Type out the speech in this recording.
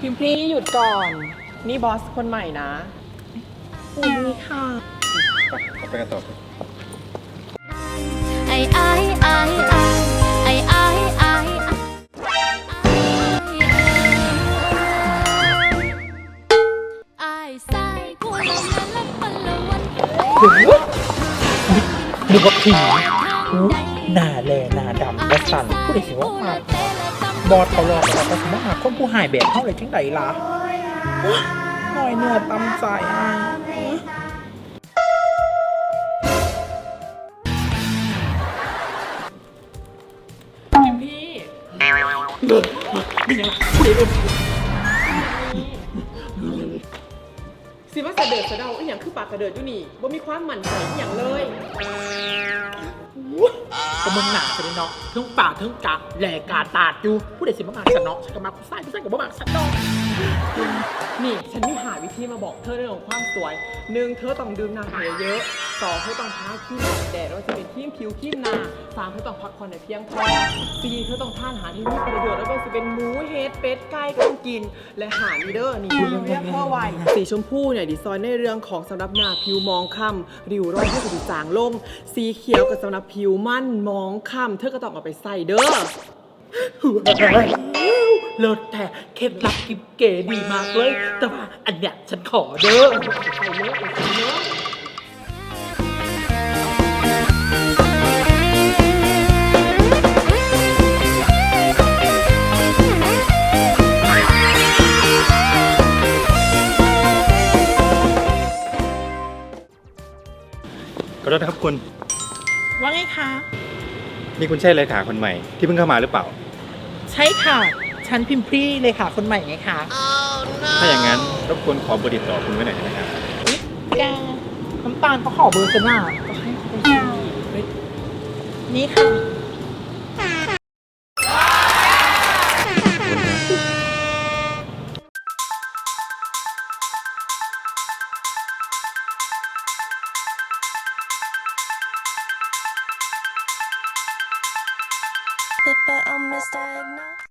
พิมพี่หยุดก่อน นี่บอสคนใหม่นะอุ้ยค่ะเอาไปกันต่อไอ้ไอ้ไอ้ไอ้ไอ้ไอ้ไอ้ไส้กูละละละปันละวันนึกว่าผีหน้าแลหน้าดำและสั่นผู้ใดสิว่ามา บอดเขาหลอกเราก็สมมาคนผู้หายแบบเท่าไรจังไดล่ะหน่อยเนื้อตำใจอ้ายพิมพี่สิว่าสะเดิดสะเดาอีหยังคือปากกระเดิดอยู่นี่บ่มีความหมั่นใจอหย่างเลย ก็มึงหนาไปเลยเนาะทั้งป่าทั้งกะแหลกกาตาดอยู่ผู้ใดสิมามาฉันเนาะฉันก็มาผู้ใส่ผู้ใส่กับบ่มาฉันเนาะนี่ฉันมี หาวิธีมาบอกเธอเรื่องของความสวยหนึ่งเธอต้องดื่มน้ำเยอะๆสองเธอต้องทาครีมกันแดดว่าจะเป็นครีมผิวครีมหนาสามเธอต้องพักผ่อนในเพียงพอสี่เธอต้องทานอาหารที่มีประโยชน์แล้วก็จะเป็นหมูเห็ดเป็ดไก่ก็ต้องกิน และหาลีเดอร์นี่เรียกพ่อไวสีชมพูเนี่ยดิซอยในเรื่องของสำหรับหน้าผิวมองคล้ำริ้วรอยให้กระดูจางลง สีเขียวกับสำหรับผิวมั่นมองคล้ำเธอก็ต้องเอาไปใส่เด้อ เลิศแต่เคล็ดลับกิบเก๋ดีมากเลย แต่ว่าอันเนี้ยฉันขอเด้อขอโทษนะครับคุณ ว่าไงคะ นี่คุณใช่เลขาคนใหม่ที่เพิ่งเข้ามาหรือเปล่า ใช่ค่ะ ฉันพิมพ์พรี่เลยค่ะ คนใหม่ไงคะถ้าอย่างนั้นรบกวนขอเบอร์ติดต่อคุณไว้หน่อยได้ไหมครับแกน้ำตาลเขาขอเบอร์ฉันอะก็ให้เขาไปสิเฮ้ยนี่ค่ะ But I'm misdiagnosed